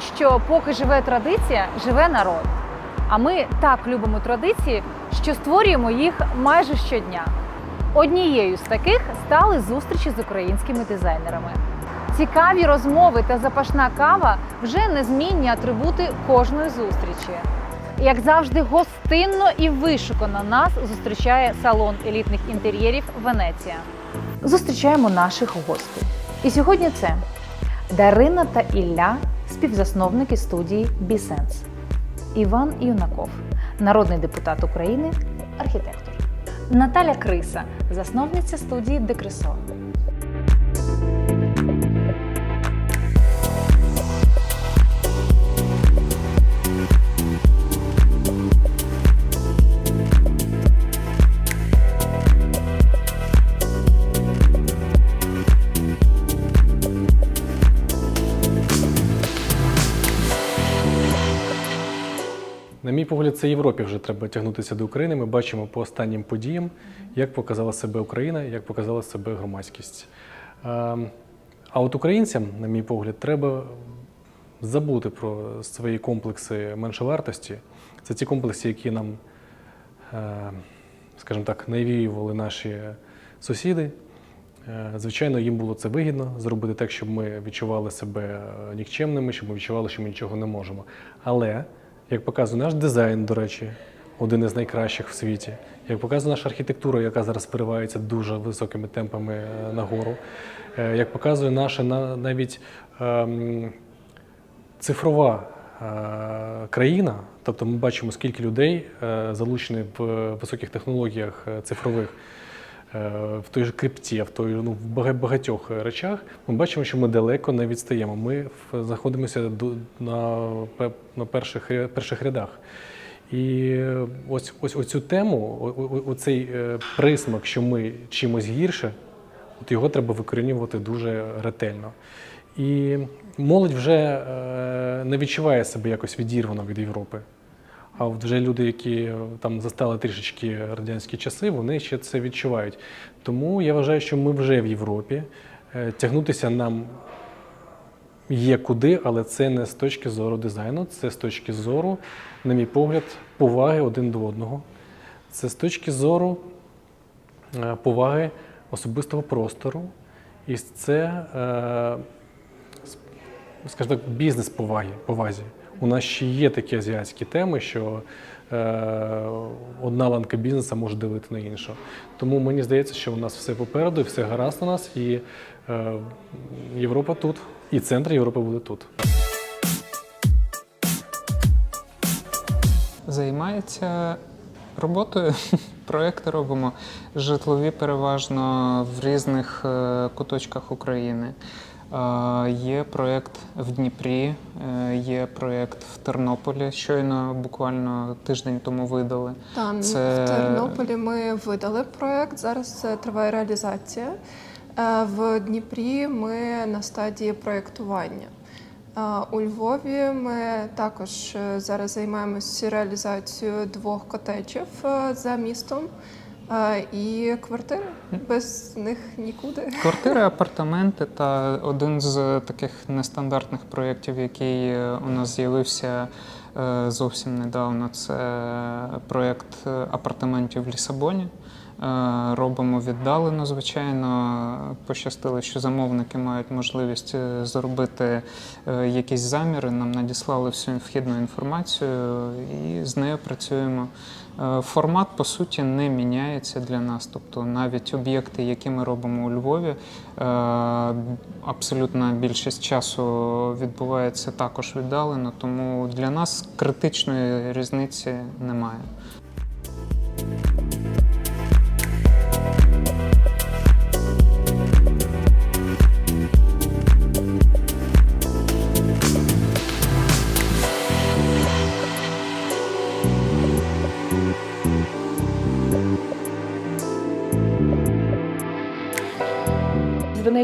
Кажуть, що поки живе традиція, живе народ. А ми так любимо традиції, що створюємо їх майже щодня. Однією з таких стали зустрічі з українськими дизайнерами. Цікаві розмови та запашна кава вже незмінні атрибути кожної зустрічі. Як завжди, гостинно і вишукано нас зустрічає салон елітних інтер'єрів Венеція. Зустрічаємо наших гостей. І сьогодні це Дарина та Ілля, співзасновники студії Бісенс, Іван Юнаков, народний депутат України, архітектор, Наталя Криса, засновниця студії Декресо. Мій погляд, це Європі вже треба тягнутися до України. Ми бачимо по останнім подіям, як показала себе Україна, як показала себе громадськість. Ем, А от українцям, на мій погляд, треба забути про свої комплекси меншовартості. Це ті комплекси, які нам, е, скажімо так, навіювали наші сусіди. Е, Звичайно, їм було це вигідно зробити так, щоб ми відчували себе е, нікчемними, щоб ми відчували, що ми нічого не можемо. Але, як показує наш дизайн, до речі, один із найкращих в світі, як показує наша архітектура, яка зараз переривається дуже високими темпами е, нагору, е, як показує наша навіть ем, цифрова е, країна, тобто ми бачимо, скільки людей залучені в високих технологіях цифрових, в той же крипті, в той ну, в багатьох е, речах, ми бачимо, що ми далеко не відстаємо. Ми знаходимося на, на перших, перших рядах. І ось, ось оцю тему, оцей е, присмак, що ми чимось гірше, от його треба викорінювати дуже ретельно. І молодь вже е, не відчуває себе якось відірвано від Європи. А от вже люди, які е, там застали трішечки радянські часи, вони ще це відчувають. Тому я вважаю, що ми вже в Європі. Е, Тягнутися нам є куди, але це не з точки зору дизайну, це з точки зору, на мій погляд, поваги один до одного. Це з точки зору е, поваги особистого простору. І це, скажімо так, бізнес поваги, повазі. У нас ще є такі азіатські теми, що е, одна ланка бізнесу може дивити на іншу. Тому мені здається, що у нас все попереду, і все гаразд у нас, і е, Європа тут, і центр Європи буде тут. Займається роботою. Проекти робимо житлові переважно в різних е, куточках України. Є проєкт в Дніпрі, е, є проєкт в Тернополі. Щойно буквально тиждень тому видали. Там Це- в Тернополі ми видали проект. Зараз триває реалізація. Е, В Дніпрі ми на стадії проєктування. Е, У Львові ми також зараз займаємося реалізацією двох котеджів е, за містом е, і квартири. Без них нікуди. Квартири, апартаменти та один з таких нестандартних проєктів, який е, у нас з'явився е, зовсім недавно, це проєкт е, апартаментів в Лісабоні. Е, Робимо віддалено, звичайно. Пощастило, що замовники мають можливість е, зробити е, якісь заміри. Нам надіслали всю вхідну інформацію і з нею працюємо. Формат по суті не міняється для нас. Тобто навіть об'єкти, які ми робимо у Львові, абсолютна більшість часу відбувається також віддалено, тому для нас критичної різниці немає.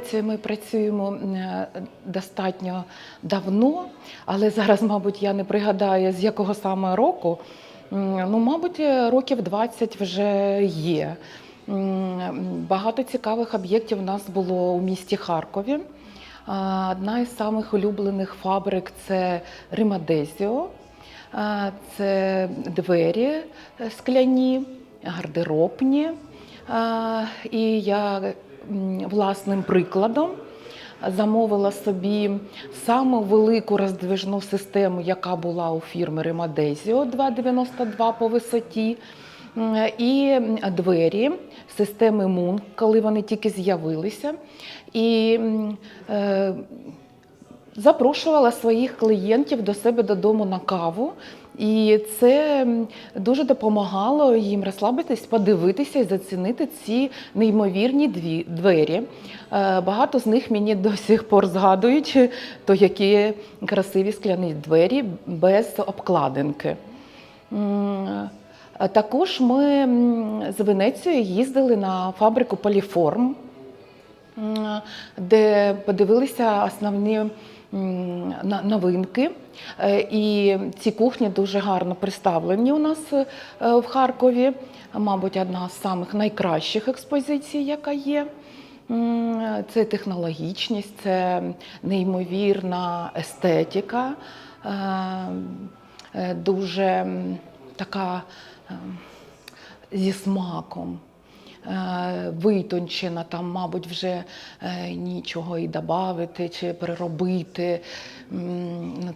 З ми працюємо е, достатньо давно, але зараз, мабуть, я не пригадаю, з якого саме року. Ну, мабуть, е, років 20 вже є. Багато цікавих об'єктів у нас було у місті Харкові. Одна із самих улюблених фабрик це Римадезіо. Це двері е, скляні, гардеробні. І я власним прикладом замовила собі саму велику роздвижну систему, яка була у фірми Римадезіо 2,92 по висоті. І двері системи Мун, коли вони тільки з'явилися. І е, запрошувала своїх клієнтів до себе додому на каву. І це дуже допомагало їм розслабитись, подивитися і зацінити ці неймовірні дві двері. Е, Багато з них мені до сих пор згадують, то які красиві скляні двері без обкладинки. Також ми з Венецією їздили на фабрику Поліформ, де подивилися основні новинки. Е, І ці кухні дуже гарно представлені у нас е, в Харкові. Мабуть, одна з самих найкращих експозицій, яка є. Це технологічність, це неймовірна естетика, е, дуже така е, зі смаком. Е, Витончена, там, мабуть, вже е, нічого і додати чи переробити.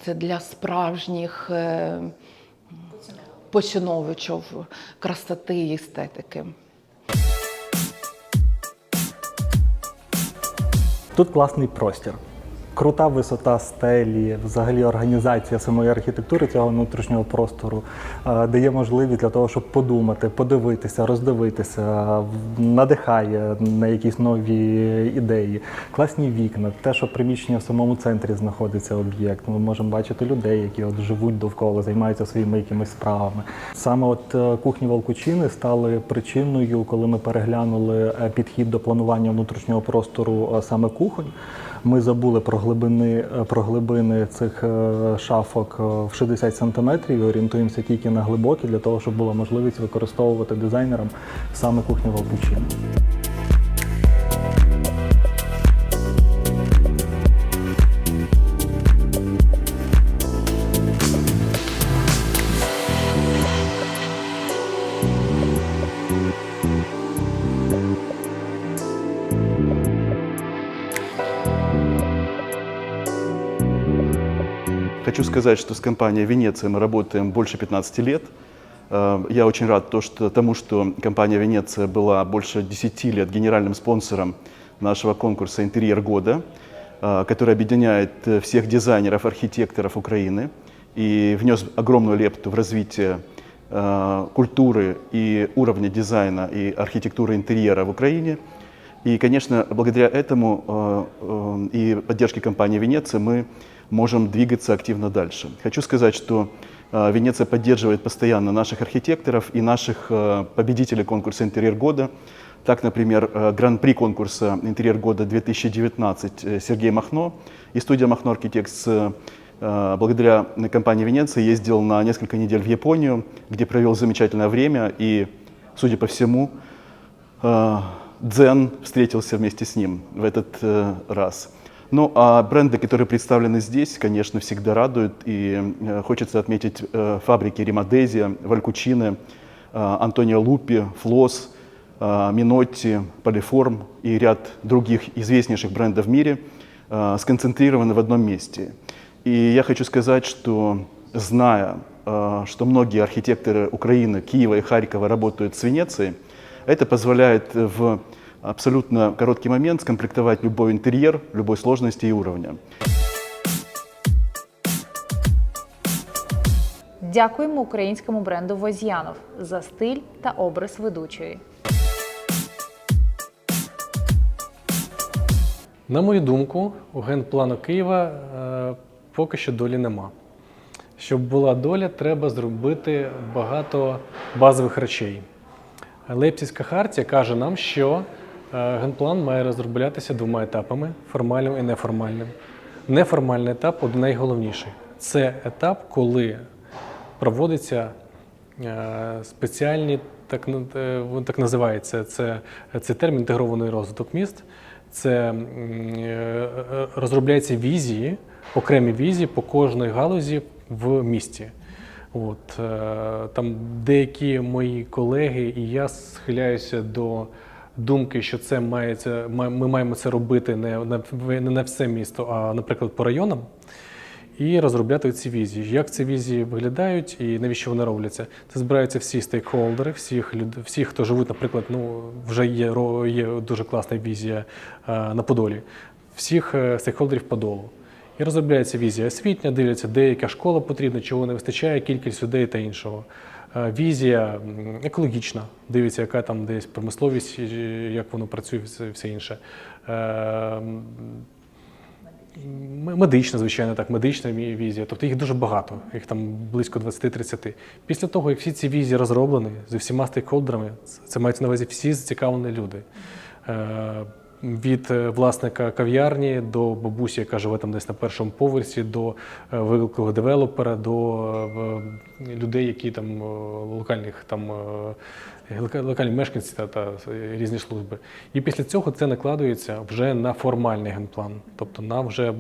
Це для справжніх е, красоти і естетики. Тут класний простір. Крута висота стелі, взагалі організація самої архітектури цього внутрішнього простору е, дає можливість для того, щоб подумати, подивитися, роздивитися, надихає на якісь нові ідеї. Класні вікна, те, що приміщення в самому центрі знаходиться об'єкт. Ми можемо бачити людей, які от живуть довкола, займаються своїми якимись справами. Саме от е, кухні Волкучини стали причиною, коли ми переглянули е, підхід до планування внутрішнього простору саме кухонь. Ми забули про глибини, е, про глибини цих е, шафок е, в 60 сантиметрів і орієнтуємося тільки на глибокі для того, щоб була можливість використовувати дизайнерам саме кухню Волкучини. Сказать, что с компанией «Венеция» мы работаем больше 15 лет. Э, Я очень рад то, что, тому, что компания «Венеция» была больше 10 лет генеральным спонсором нашего конкурса «Интерьер года», э, который объединяет э, всех дизайнеров, архитекторов Украины и внес огромную лепту в развитие культуры и уровня дизайна и архитектуры интерьера в Украине. И, конечно, благодаря этому и поддержке компании «Венеция» мы можем двигаться активно дальше. Хочу сказать, что э, Венеция поддерживает постоянно наших архитекторов и наших э, победителей конкурса «Интерьер года». Так, например, э, гран-при конкурса «Интерьер года 2019» э, Сергей Махно и студия «Махно Архитектс» благодаря компании «Венеция» ездил на несколько недель в Японию, где провел замечательное время и, судя по всему, Дзен встретился вместе с ним в этот раз. Ну а бренды, которые представлены здесь, конечно, всегда радуют. И э, хочется отметить э, фабрики Римадезия, Валькучины, э, Антонио Лупи, Флос, Минотти, Полиформ и ряд других известнейших брендов в мире сконцентрированы в одном месте. И я хочу сказать, что зная, что многие архитекторы Украины, Киева и Харькова работают с Венецией, это позволяет в абсолютно короткий момент скомплектовать любой интерьер, любой сложности и уровня. Дякуємо українському бренду Воз'янов за стиль та образ ведучої. На мою думку, у генплану Києва е, поки що долі нема. Щоб була доля, треба зробити багато базових речей. Лейпцизька хартія каже нам, що генплан має розроблятися двома етапами формальним і неформальним. Неформальний етап найголовніший. Це етап, коли проводиться е, спеціальні, так, е, він так називається, це, це термін інтегрований розвиток міст. Це е, е, розробляються візії, окремі візії по кожної галузі в місті. От, е, там деякі мої колеги і я схиляюся до думки, що це мається, ми маємо це робити не на, не на все місто, а, наприклад, по районам. І розробляти ці візії. Як ці візії виглядають і навіщо вони робляться? Це збираються всі стейкхолдери, всіх люд... всі, хто живуть, наприклад, ну вже є є дуже класна візія е, на Подолі, всіх е, стейкхолдерів Подолу. І розробляється візія освітня, дивляться, де яка школа потрібна, чого не вистачає, кількість людей та іншого. Е, Візія екологічна, дивиться, яка там десь промисловість, як воно працює, все, інше. Е, Медична, звичайно, так, медична візія. Тобто їх дуже багато, їх там близько 20-30. Після того, як всі ці візії розроблені зі всіма стейкхолдерами, це- мається на увазі всі зацікавлені люди. Від е, власника кав'ярні до бабусі, яка живе там десь на першому поверсі, до е, великого девелопера, до е, людей, які там локальних там локальні мешканці та, та різні служби. І після цього це накладується вже на формальний генплан, тобто на вже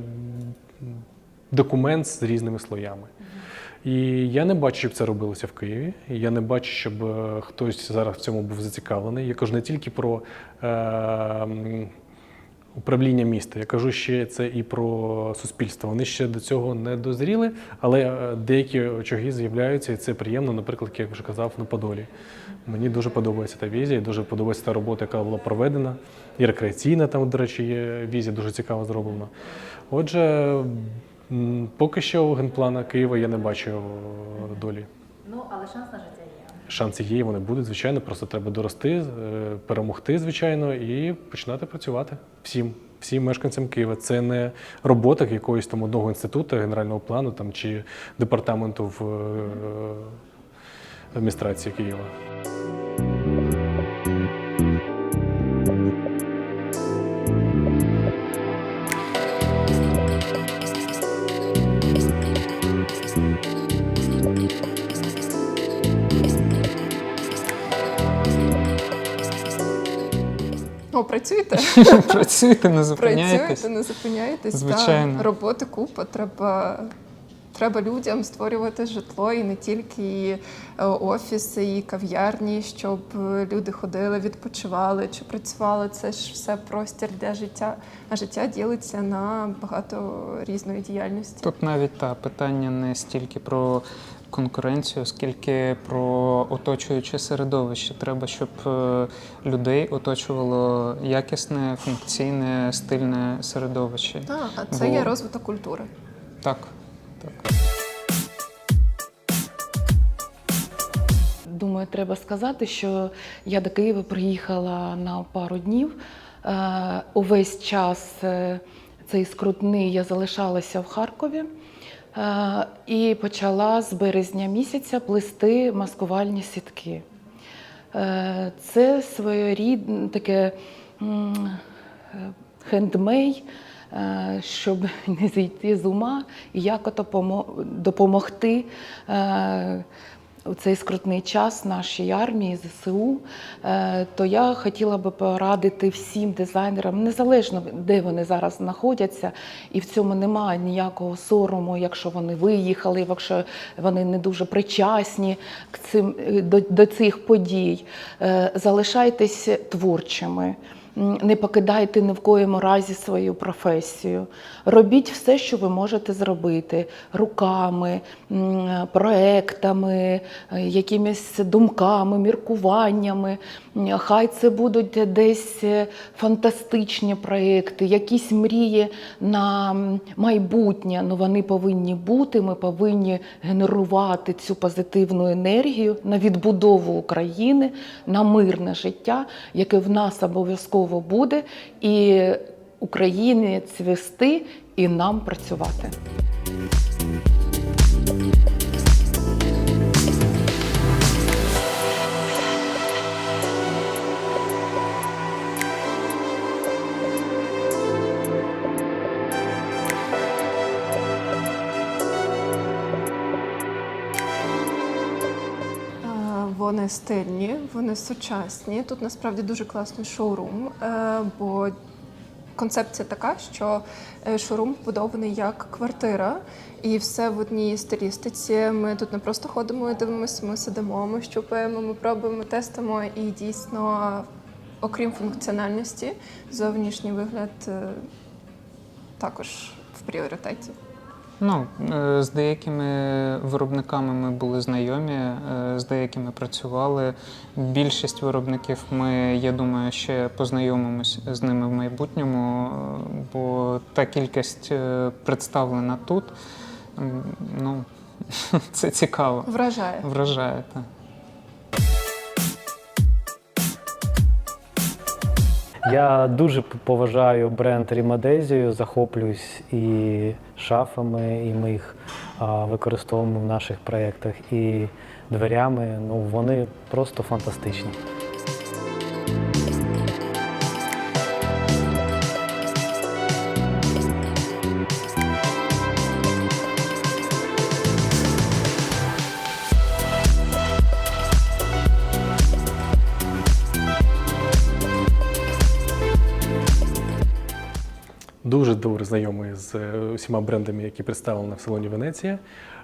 документ з різними слоями. І я не бачу, щоб це робилося в Києві. Я не бачу, щоб е, хтось зараз в цьому був зацікавлений. Я кажу не тільки про е, управління міста, я кажу ще це і про суспільство. Вони ще до цього не дозріли, але е, деякі очаги з'являються, і це приємно, наприклад, як я вже казав, на Подолі. Мені дуже подобається та візія, дуже подобається та робота, яка була проведена. І рекреаційна там, до речі, є візія, дуже цікаво зроблена. Отже, поки що генплана Києва я не бачу е, долі. Ну, але шанс на життя є. Шанси є, вони будуть, звичайно, просто треба дорости, е, перемогти, звичайно, і починати працювати всім, всім мешканцям Києва. Це не робота якогось там одного інституту, генерального плану там, чи департаменту в е, адміністрації Києва. О, працюєте? Працюйте, не зупиняйтесь. Працюєте, не зупиняєтесь. Звичайно. Та, роботи купа. Треба, треба людям створювати житло і не тільки і, е, офіси, і кав'ярні, щоб люди ходили, відпочивали чи працювали. Це ж все простір для життя. А життя ділиться на багато різної діяльності. Тут навіть та питання не стільки про конкуренцію, скільки про оточуюче середовище. Треба, щоб е, людей оточувало якісне, функційне, стильне середовище. Так, а це Бо- є розвиток культури. Так, так. Думаю, треба сказати, що я до Києва приїхала на пару днів. Е, Увесь час е, цей скрутний я залишалася в Харкові і почала з березня місяця плести маскувальні сітки. Е, Це своєрідне таке е, хендмей, е, щоб не зійти з ума і як допомогти е, у цей скрутний час нашій армії ЗСУ, е, то я хотіла би порадити всім дизайнерам, незалежно де вони зараз знаходяться, і в цьому немає ніякого сорому, якщо вони виїхали, якщо вони не дуже причасні к цим до, до цих подій. Е, Залишайтесь творчими. Не покидайте ні в коєму разі свою професію. Робіть все, що ви можете зробити руками, проектами, е, якимись думками, міркуваннями. Хай це будуть десь е, фантастичні проекти, якісь мрії на майбутнє. Ну вони повинні бути. Ми повинні генерувати цю позитивну енергію на відбудову України, на мирне життя, яке в нас обов'язково буде, і Україні цвісти і нам працювати. Вони стильні, вони сучасні. Тут насправді дуже класний шоурум, е, бо концепція така, що е, шоурум побудований як квартира, і все в одній стилістиці. Ми тут не просто ходимо і дивимося, ми сидимо, ми щупаємо, ми пробуємо, тестимо. І дійсно, окрім функціональності, зовнішній вигляд е, також в пріоритеті. Ну, е, з деякими виробниками ми були знайомі, е, з деякими працювали. Більшість виробників ми, я думаю, ще познайомимось з ними в майбутньому, е, бо та кількість представлена тут, ну, це цікаво. Вражає. Вражає, так. Я дуже поважаю бренд Рімадезію, захоплююсь і шафами, і ми їх використовуємо в наших проєктах, і дверями. Ну, вони просто фантастичні. Добре знайомий з е, усіма брендами, які представлені в салоні Венеція.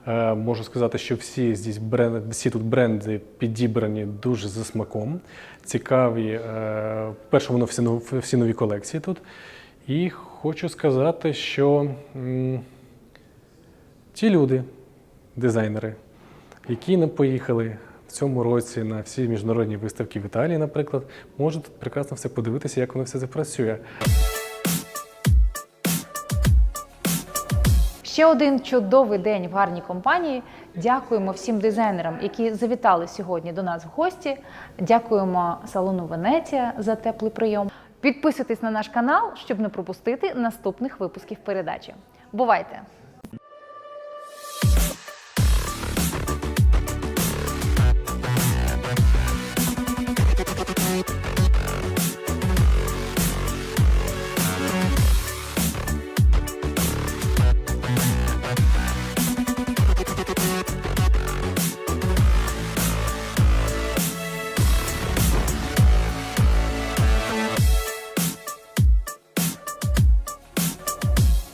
Е, Можу сказати, що всі здесь бренди, всі тут бренди підібрані дуже за смаком. Цікаві. е, Перше, воно всі нов- всі нові колекції тут. І хочу сказати, що ті люди, дизайнери, які не поїхали в цьому році на всі міжнародні виставки в Італії, наприклад, можуть прекрасно все подивитися, як воно все запрацює. Ще один чудовий день в гарній компанії. Дякуємо всім дизайнерам, які завітали сьогодні до нас в гості. Дякуємо салону Венеція за теплий прийом. Підписуйтесь на наш канал, щоб не пропустити наступних випусків передачі. Бувайте!